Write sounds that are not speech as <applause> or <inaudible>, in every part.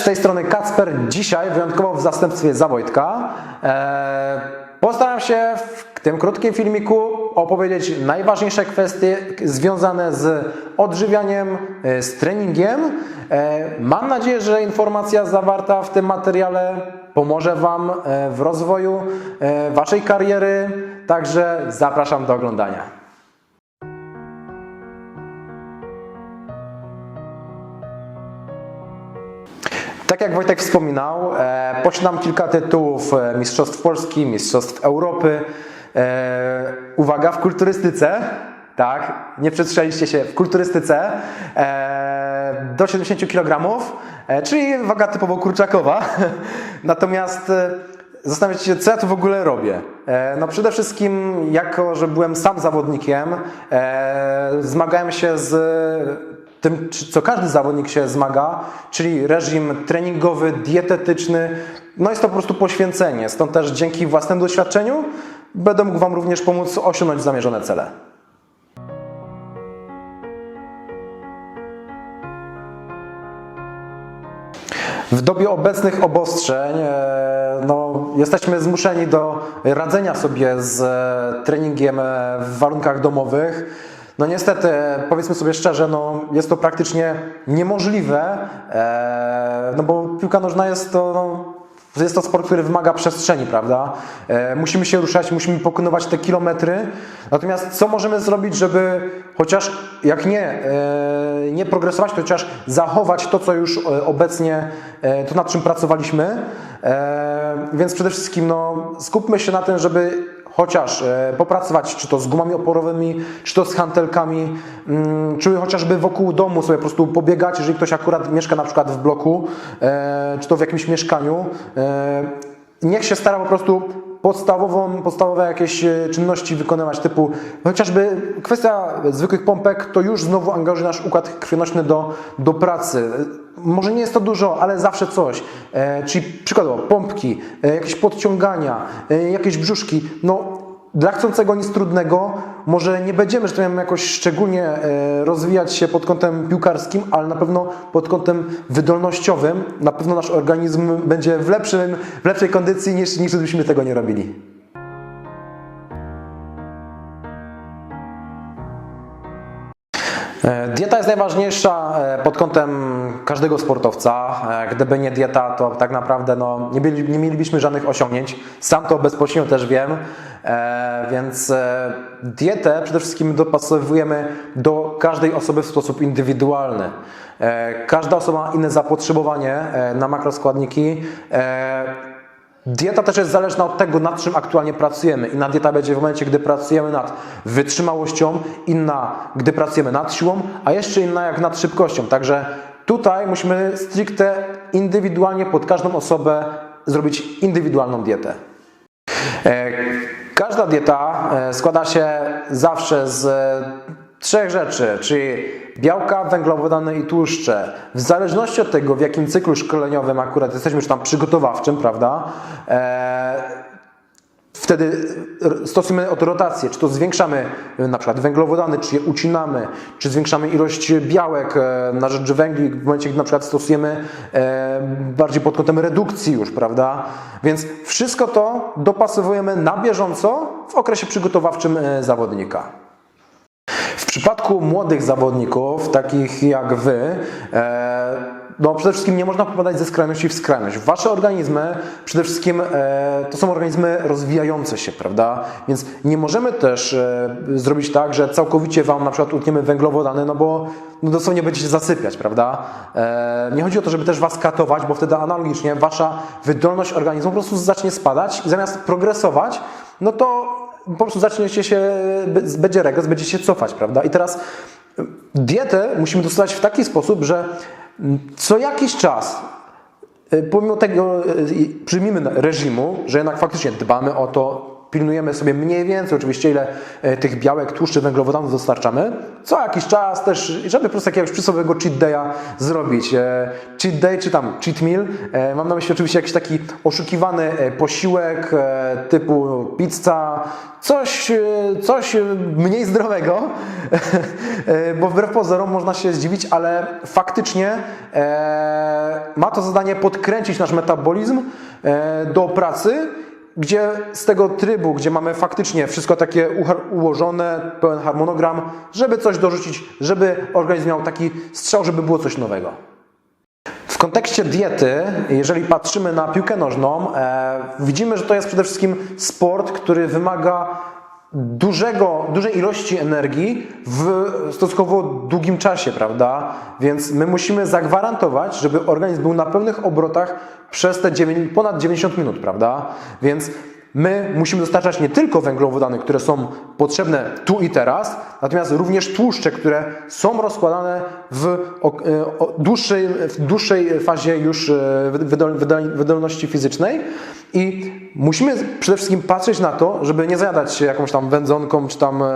z tej strony Kacper. Dzisiaj wyjątkowo w zastępstwie za Wojtka. Eee, postaram się w tym krótkim filmiku opowiedzieć najważniejsze kwestie związane z odżywianiem, e, z treningiem. E, mam nadzieję, że informacja zawarta w tym materiale pomoże Wam e, w rozwoju e, Waszej kariery. Także zapraszam do oglądania. Tak jak Wojtek wspominał, e, posiadam kilka tytułów e, Mistrzostw Polski, Mistrzostw Europy. E, uwaga, w kulturystyce, tak, nie przetrzeliście się, w kulturystyce e, do 70 kg, e, czyli waga typowo kurczakowa. <laughs> Natomiast e, zastanawiacie się, co ja tu w ogóle robię. E, No przede wszystkim, jako że byłem sam zawodnikiem, e, zmagałem się z tym, co każdy zawodnik się zmaga, czyli reżim treningowy, dietetyczny. No jest to po prostu poświęcenie. Stąd też dzięki własnemu doświadczeniu będę mógł Wam również pomóc osiągnąć zamierzone cele. W dobie obecnych obostrzeń e, no, jesteśmy zmuszeni do radzenia sobie z e, treningiem e, w warunkach domowych. No niestety, powiedzmy sobie szczerze, no, jest to praktycznie niemożliwe, e, no bo piłka nożna jest to no, jest to sport, który wymaga przestrzeni, prawda? E, musimy się ruszać, musimy pokonywać te kilometry. Natomiast co możemy zrobić, żeby chociaż jak nie, e, nie progresować, to chociaż zachować to, co już obecnie, to nad czym pracowaliśmy. Więc przede wszystkim no, skupmy się na tym, żeby chociaż e, popracować, czy to z gumami oporowymi, czy to z hantelkami, mm, czy chociażby wokół domu sobie po prostu pobiegać, jeżeli ktoś akurat mieszka na przykład w bloku, e, czy to w jakimś mieszkaniu. E, niech się stara po prostu podstawową, podstawowe jakieś e, czynności wykonywać, typu chociażby kwestia zwykłych pompek, to już znowu angażuje nasz układ krwionośny do, do pracy. Może nie jest to dużo, ale zawsze coś. E, czyli przykładowo pompki, e, jakieś podciągania, e, jakieś brzuszki. No, dla chcącego nic trudnego, może nie będziemy, że powiem, jakoś szczególnie e, rozwijać się pod kątem piłkarskim, ale na pewno pod kątem wydolnościowym, na pewno nasz organizm będzie w, lepszym, w lepszej kondycji niż, niż gdybyśmy tego nie robili. Dieta jest najważniejsza e, pod kątem każdego sportowca. E, Gdyby nie dieta, to tak naprawdę no, nie, mieli, nie mielibyśmy żadnych osiągnięć. Sam to bezpośrednio też wiem, e, więc dietę przede wszystkim dopasowujemy do każdej osoby w sposób indywidualny. Każda osoba ma inne zapotrzebowanie na makroskładniki. Dieta też jest zależna od tego, nad czym aktualnie pracujemy. Inna dieta będzie w momencie, gdy pracujemy nad wytrzymałością, inna, gdy pracujemy nad siłą, a jeszcze inna jak nad szybkością. Także tutaj musimy stricte indywidualnie pod każdą osobę zrobić indywidualną dietę. E, Każda dieta e, składa się zawsze z trzech rzeczy, czyli białka, węglowodany i tłuszcze. W zależności od tego, w jakim cyklu szkoleniowym akurat jesteśmy, czy tam przygotowawczym, prawda, e, wtedy stosujemy oto rotację, czy to zwiększamy na przykład węglowodany, czy je ucinamy, czy zwiększamy ilość białek e, na rzecz węgli w momencie, gdy na przykład stosujemy e, bardziej pod kątem redukcji już, prawda? Więc wszystko to dopasowujemy na bieżąco w okresie przygotowawczym zawodnika. Przypadku młodych zawodników, takich jak wy, e, no przede wszystkim nie można popadać ze skrajności w skrajność. Wasze organizmy przede wszystkim e, to są organizmy rozwijające się, prawda? Więc nie możemy też e, zrobić tak, że całkowicie wam na przykład utniemy węglowodany, no bo no dosłownie będziecie zasypiać, prawda? Nie chodzi o to, żeby też was katować, bo wtedy analogicznie wasza wydolność organizmu po prostu zacznie spadać i zamiast progresować, no to po prostu zaczniecie się, będzie regres, będziecie się cofać, prawda? I teraz dietę musimy dostosować w taki sposób, że co jakiś czas, y, pomimo tego, y, przyjmijmy reżimu, że jednak faktycznie dbamy o to, pilnujemy sobie mniej więcej oczywiście, ile e, tych białek, tłuszczy, węglowodanów dostarczamy. Co jakiś czas też, żeby po prostu jakiegoś przysłowiowego cheat day'a zrobić. E, Cheat day czy tam cheat meal. E, Mam na myśli oczywiście jakiś taki oszukiwany posiłek typu pizza, coś, coś mniej zdrowego, bo wbrew pozorom można się zdziwić, ale faktycznie ma to zadanie podkręcić nasz metabolizm do pracy, gdzie z tego trybu, gdzie mamy faktycznie wszystko takie ułożone, pełen harmonogram, żeby coś dorzucić, żeby organizm miał taki strzał, żeby było coś nowego. W kontekście diety, jeżeli patrzymy na piłkę nożną, e, widzimy, że to jest przede wszystkim sport, który wymaga dużego, dużej ilości energii w stosunkowo długim czasie, prawda? Więc my musimy zagwarantować, żeby organizm był na pełnych obrotach przez te 9, ponad 90 minut, prawda? Więc my musimy dostarczać nie tylko węglowodany, które są potrzebne tu i teraz, natomiast również tłuszcze, które są rozkładane w e, dłuższej, w dłuższej fazie już e, wydol- wydol- wydolności fizycznej i musimy przede wszystkim patrzeć na to, żeby nie zajadać się jakąś tam wędzonką czy tam e,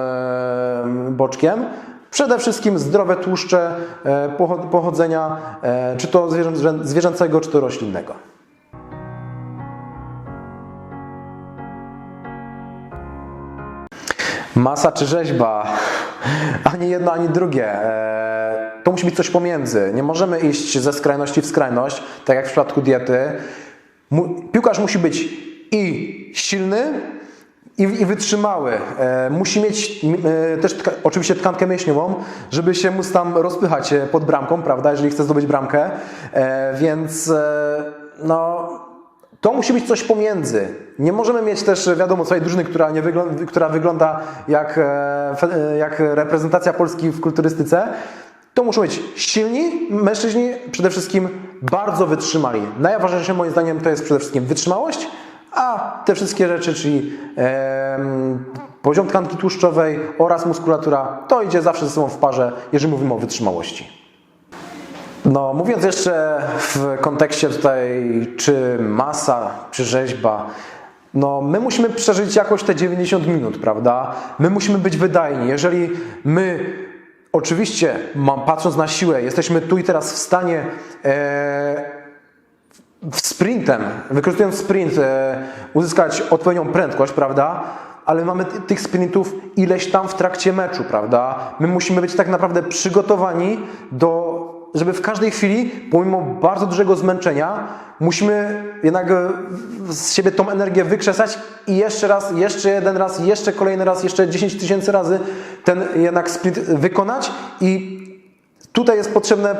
boczkiem, Przede wszystkim zdrowe tłuszcze pocho- pochodzenia, czy to zwierzę- zwierzęcego, czy to roślinnego. Masa czy rzeźba? Ani jedno, ani drugie. E, To musi być coś pomiędzy. Nie możemy iść ze skrajności w skrajność, tak jak w przypadku diety. Piłkarz musi być i silny, i, wytrzymały. E, musi mieć e, też oczywiście tkankę mięśniową, żeby się móc tam rozpychać pod bramką, prawda, jeżeli chce zdobyć bramkę. Więc no, to musi być coś pomiędzy. Nie możemy mieć też, wiadomo, swojej drużyny, która, nie wygląda, która wygląda jak, e, e, jak reprezentacja Polski w kulturystyce. To muszą być silni mężczyźni, przede wszystkim bardzo wytrzymali. Najważniejsze moim zdaniem to jest przede wszystkim wytrzymałość, a te wszystkie rzeczy, czyli em, poziom tkanki tłuszczowej oraz muskulatura, to idzie zawsze ze sobą w parze, jeżeli mówimy o wytrzymałości. No, mówiąc jeszcze w kontekście tutaj, czy masa, czy rzeźba, no, my musimy przeżyć jakoś te 90 minut, prawda? My musimy być wydajni. Jeżeli my, oczywiście, mam, patrząc na siłę, jesteśmy tu i teraz w stanie e, sprintem, wykorzystując sprint, e, uzyskać odpowiednią prędkość, prawda? Ale mamy ty- tych sprintów ileś tam w trakcie meczu, prawda? My musimy być tak naprawdę przygotowani do, żeby w każdej chwili, pomimo bardzo dużego zmęczenia, musimy jednak e, z siebie tą energię wykrzesać i jeszcze raz, jeszcze jeden raz, jeszcze kolejny raz, jeszcze 10 tysięcy razy ten jednak wykonać i Tutaj jest potrzebne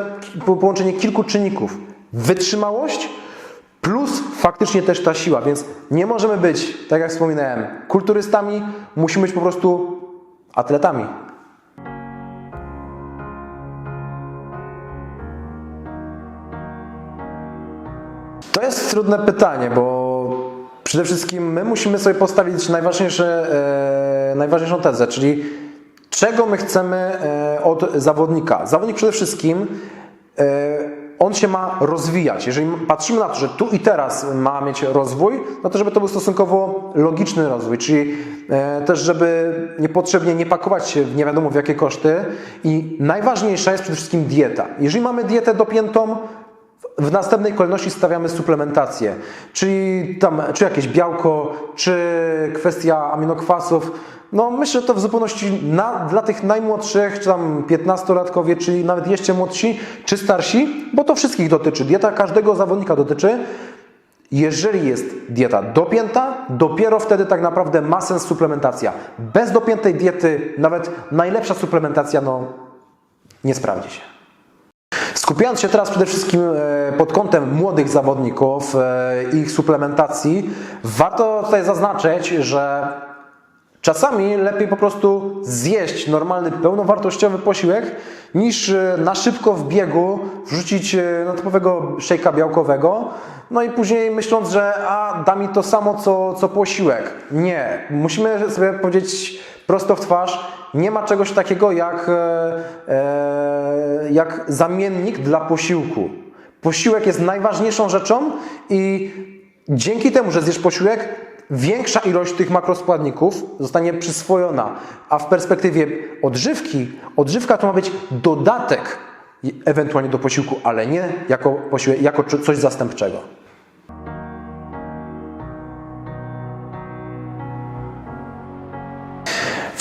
po- połączenie kilku czynników. Wytrzymałość plus faktycznie też ta siła, więc nie możemy być, tak jak wspominałem, kulturystami, musimy być po prostu atletami. To jest trudne pytanie, bo przede wszystkim my musimy sobie postawić najważniejsze, e, najważniejszą tezę, czyli czego my chcemy e, od zawodnika. Zawodnik przede wszystkim e, on się ma rozwijać. Jeżeli patrzymy na to, że tu i teraz ma mieć rozwój, no to żeby to był stosunkowo logiczny rozwój, czyli e, też żeby niepotrzebnie nie pakować się w nie wiadomo w jakie koszty i najważniejsza jest przede wszystkim dieta. Jeżeli mamy dietę dopiętą, w następnej kolejności stawiamy suplementację, czyli tam, czy jakieś białko, czy kwestia aminokwasów. No myślę, że to w zupełności na, dla tych najmłodszych, czy tam 15-latkowie, czyli nawet jeszcze młodsi, czy starsi, bo to wszystkich dotyczy. Dieta każdego zawodnika dotyczy. Jeżeli jest dieta dopięta, dopiero wtedy tak naprawdę ma sens suplementacja. Bez dopiętej diety nawet najlepsza suplementacja no, nie sprawdzi się. Skupiając się teraz przede wszystkim e, pod kątem młodych zawodników e, i ich suplementacji, warto tutaj zaznaczyć, że czasami lepiej po prostu zjeść normalny, pełnowartościowy posiłek, niż e, na szybko w biegu wrzucić e, no, typowego szejka białkowego, no i później myśląc, że a, da mi to samo co, co posiłek. Nie, musimy sobie powiedzieć prosto w twarz, nie ma czegoś takiego jak, e, e, jak zamiennik dla posiłku. Posiłek jest najważniejszą rzeczą i dzięki temu, że zjesz posiłek, większa ilość tych makroskładników zostanie przyswojona, a w perspektywie odżywki, odżywka to ma być dodatek ewentualnie do posiłku, ale nie jako, posiłek, jako coś zastępczego.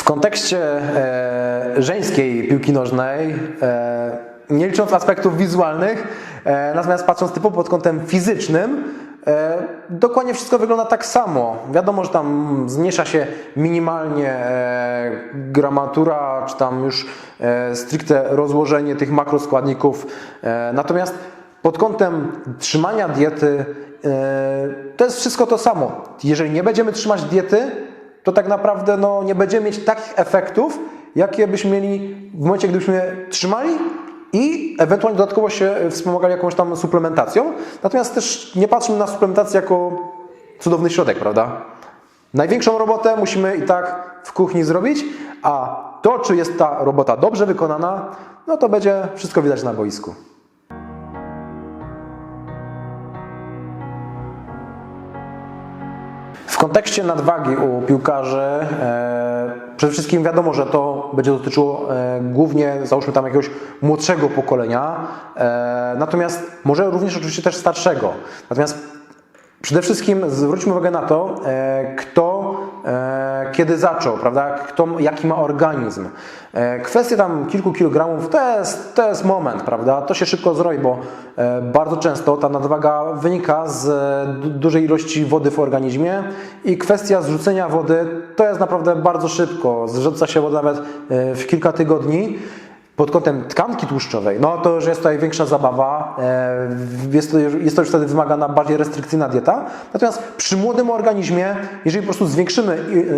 W kontekście e, żeńskiej piłki nożnej, e, nie licząc aspektów wizualnych, e, natomiast patrząc typowo pod kątem fizycznym, e, dokładnie wszystko wygląda tak samo. Wiadomo, że tam zmniejsza się minimalnie e, gramatura, czy tam już e, stricte rozłożenie tych makroskładników. E, natomiast pod kątem trzymania diety e, to jest wszystko to samo. Jeżeli nie będziemy trzymać diety, to tak naprawdę no, nie będziemy mieć takich efektów, jakie byśmy mieli w momencie, gdybyśmy trzymali i ewentualnie dodatkowo się wspomagali jakąś tam suplementacją. Natomiast też nie patrzmy na suplementację jako cudowny środek, prawda? Największą robotę musimy i tak w kuchni zrobić, a to, czy jest ta robota dobrze wykonana, no to będzie wszystko widać na boisku. Kontekście nadwagi u piłkarzy e, przede wszystkim wiadomo, że to będzie dotyczyło e, głównie załóżmy tam jakiegoś młodszego pokolenia, e, natomiast może również oczywiście też starszego. Natomiast Przede wszystkim zwróćmy uwagę na to, kto kiedy zaczął, prawda? Kto, jaki ma organizm. E, Kwestia tam kilku kilogramów to jest, to jest moment, prawda? To się szybko zrobi, bo e, bardzo często ta nadwaga wynika z e, du- dużej ilości wody w organizmie i kwestia zrzucenia wody to jest naprawdę bardzo szybko. Zrzuca się woda nawet e, w kilka tygodni. Pod kątem tkanki tłuszczowej, no to już jest tutaj większa zabawa, e, jest to, jest to już wtedy wymagana bardziej restrykcyjna dieta. Natomiast przy młodym organizmie, jeżeli po prostu zwiększymy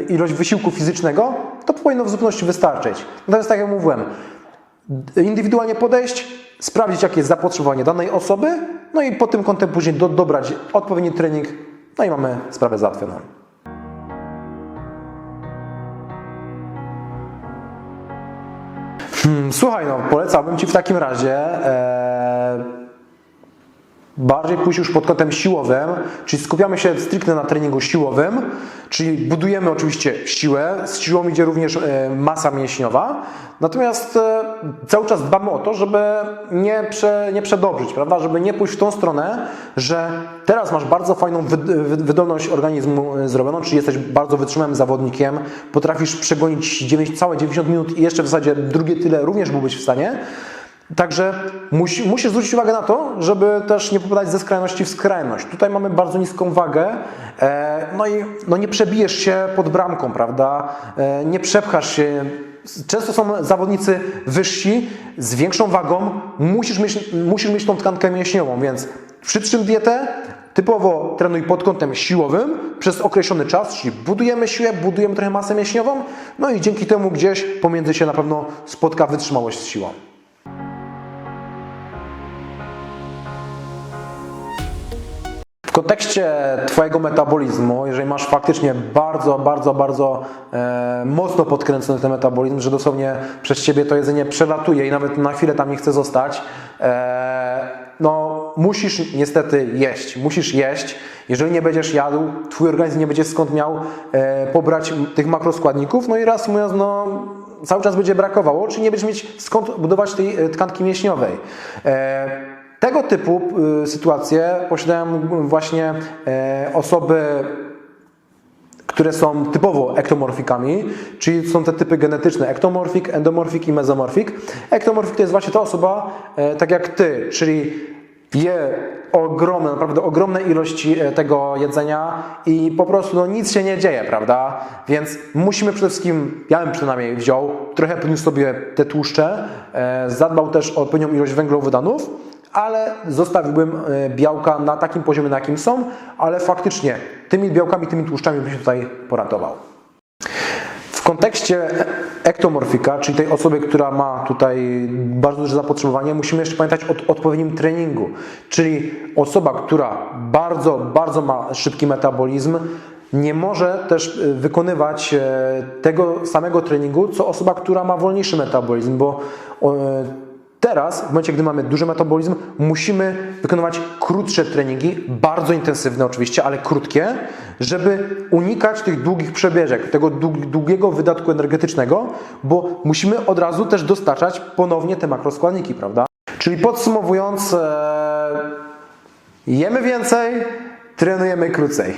i- ilość wysiłku fizycznego, to powinno w zupełności wystarczyć. Natomiast tak jak mówiłem, indywidualnie podejść, sprawdzić jakie jest zapotrzebowanie danej osoby, no i pod tym kątem później do, dobrać odpowiedni trening, no i mamy sprawę załatwioną. Słuchaj, no polecałbym Ci w takim razie e, bardziej pójść już pod kątem siłowym, czyli skupiamy się stricte na treningu siłowym, czyli budujemy oczywiście siłę, z siłą idzie również e, masa mięśniowa, natomiast e, cały czas dbamy o to, żeby nie, prze, nie przedobrzyć, prawda, żeby nie pójść w tą stronę, że teraz masz bardzo fajną wy, wy, wydolność organizmu e, zrobioną, czyli jesteś bardzo wytrzymałym zawodnikiem, potrafisz przegonić 9, całe 90 minut i jeszcze w zasadzie drugie tyle również byłbyś w stanie, Także musi, musisz zwrócić uwagę na to, żeby też nie popadać ze skrajności w skrajność. Tutaj mamy bardzo niską wagę, e, no i no nie przebijesz się pod bramką, prawda? E, nie przepchasz się. Często są zawodnicy wyżsi, z większą wagą, musisz mieć, musisz mieć tą tkankę mięśniową, więc przytrzym dietę, typowo trenuj pod kątem siłowym przez określony czas, czyli budujemy siłę, budujemy trochę masę mięśniową, no i dzięki temu gdzieś pomiędzy się na pewno spotka wytrzymałość z siłą. Kontekście Twojego metabolizmu, jeżeli masz faktycznie bardzo, bardzo, bardzo e, mocno podkręcony ten metabolizm, że dosłownie przez Ciebie to jedzenie przelatuje i nawet na chwilę tam nie chce zostać, e, no musisz niestety jeść, musisz jeść. Jeżeli nie będziesz jadł, Twój organizm nie będzie skąd miał e, pobrać tych makroskładników, no i raz mówiąc, no cały czas będzie brakowało, czyli nie będziesz mieć skąd budować tej e, tkanki mięśniowej. E, tego typu y, sytuacje posiadają właśnie e, osoby, które są typowo ektomorfikami, czyli są te typy genetyczne ektomorfik, endomorfik i mezomorfik. Ektomorfik to jest właśnie ta osoba, e, tak jak ty, czyli je ogromne, naprawdę ogromne ilości e, tego jedzenia i po prostu no, nic się nie dzieje, prawda? Więc musimy przede wszystkim, ja bym przynajmniej wziął, trochę podniósł sobie te tłuszcze, zadbał też o odpowiednią ilość węglowodanów, ale zostawiłbym e, białka na takim poziomie, na jakim są, ale faktycznie tymi białkami, tymi tłuszczami bym się tutaj poratował. W kontekście ektomorfika, czyli tej osoby, która ma tutaj bardzo duże zapotrzebowanie, musimy jeszcze pamiętać o odpowiednim treningu. Czyli osoba, która bardzo, bardzo ma szybki metabolizm, nie może też y, wykonywać e, tego samego treningu, co osoba, która ma wolniejszy metabolizm, bo e, Teraz, w momencie, gdy mamy duży metabolizm, musimy wykonywać krótsze treningi, bardzo intensywne oczywiście, ale krótkie, żeby unikać tych długich przebieżek, tego dług- długiego wydatku energetycznego, bo musimy od razu też dostarczać ponownie te makroskładniki, prawda? Czyli podsumowując, e, jemy więcej, trenujemy krócej.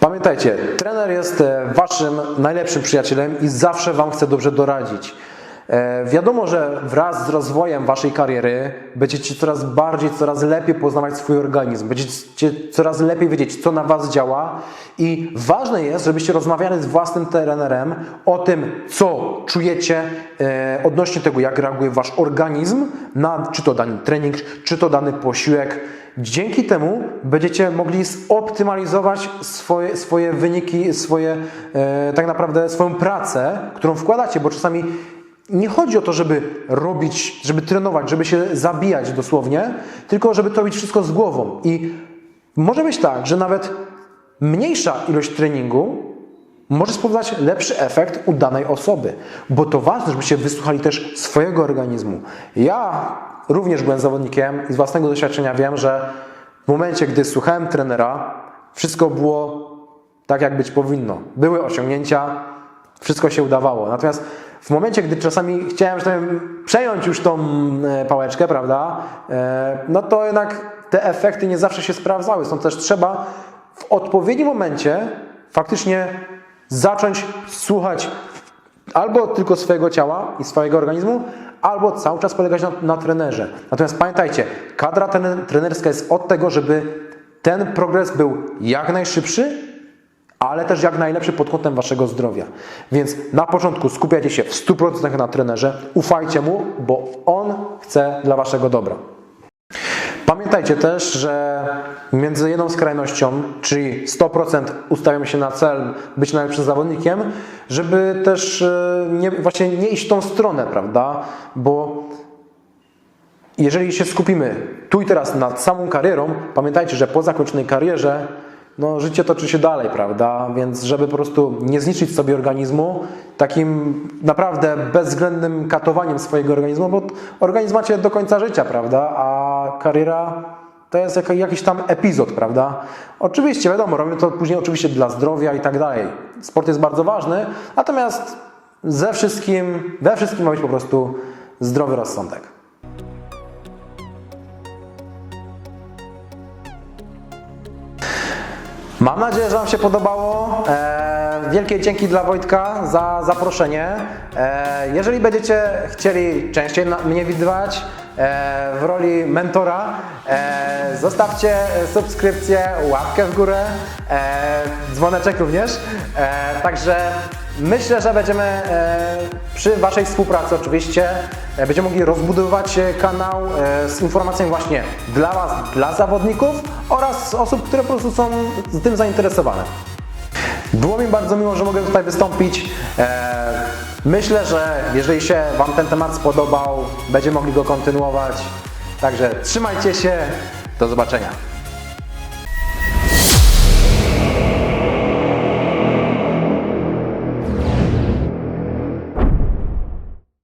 Pamiętajcie, trener jest e, waszym najlepszym przyjacielem i zawsze wam chce dobrze doradzić. E, Wiadomo, że wraz z rozwojem waszej kariery będziecie coraz bardziej, coraz lepiej poznawać swój organizm, będziecie coraz lepiej wiedzieć, co na was działa i ważne jest, żebyście rozmawiali z własnym trenerem o tym, co czujecie e, odnośnie tego, jak reaguje wasz organizm na czy to dany trening, czy to dany posiłek. Dzięki temu będziecie mogli zoptymalizować swoje, swoje wyniki, swoje, e, tak naprawdę swoją pracę, którą wkładacie, bo czasami nie chodzi o to, żeby robić, żeby trenować, żeby się zabijać dosłownie, tylko żeby to robić wszystko z głową. I może być tak, że nawet mniejsza ilość treningu może spowodować lepszy efekt u danej osoby, bo to ważne, żebyście wysłuchali też swojego organizmu. Ja również byłem zawodnikiem i z własnego doświadczenia wiem, że w momencie, gdy słuchałem trenera, wszystko było tak, jak być powinno. Były osiągnięcia, wszystko się udawało. Natomiast w momencie, gdy czasami chciałem, że tak przejąć już tą e, pałeczkę, prawda, e, no to jednak te efekty nie zawsze się sprawdzały. Stąd też trzeba w odpowiednim momencie faktycznie zacząć słuchać albo tylko swojego ciała i swojego organizmu, albo cały czas polegać na, na trenerze. Natomiast pamiętajcie, kadra trener- trenerska jest od tego, żeby ten progres był jak najszybszy, ale też jak najlepszy pod kątem waszego zdrowia. Więc na początku skupiajcie się w 100% na trenerze, ufajcie mu, bo on chce dla waszego dobra. Pamiętajcie też, że między jedną skrajnością, czyli 100% ustawiamy się na cel być najlepszym zawodnikiem, żeby też e, nie, właśnie nie iść w tą stronę, prawda? Bo jeżeli się skupimy tu i teraz nad samą karierą, pamiętajcie, że po zakończonej karierze no, życie toczy się dalej, prawda? Więc żeby po prostu nie zniszczyć sobie organizmu takim naprawdę bezwzględnym katowaniem swojego organizmu, bo organizm macie do końca życia, prawda? A kariera to jest jak- jakiś tam epizod, prawda? Oczywiście, wiadomo, robimy to później oczywiście dla zdrowia i tak dalej. Sport jest bardzo ważny, natomiast ze wszystkim, we wszystkim ma być po prostu zdrowy rozsądek. Mam nadzieję, że Wam się podobało. E, wielkie dzięki dla Wojtka za zaproszenie. E, jeżeli będziecie chcieli częściej mnie widywać w roli mentora, e, zostawcie subskrypcję, łapkę w górę, e, dzwoneczek również. E, także myślę, że będziemy e, przy Waszej współpracy oczywiście e, będziemy mogli rozbudowywać e, kanał e, z informacjami właśnie dla Was, dla zawodników oraz osób, które po prostu są tym zainteresowane. Było mi bardzo miło, że mogę tutaj wystąpić. E, Myślę, że jeżeli się Wam ten temat spodobał, będziemy mogli go kontynuować. Także trzymajcie się, do zobaczenia.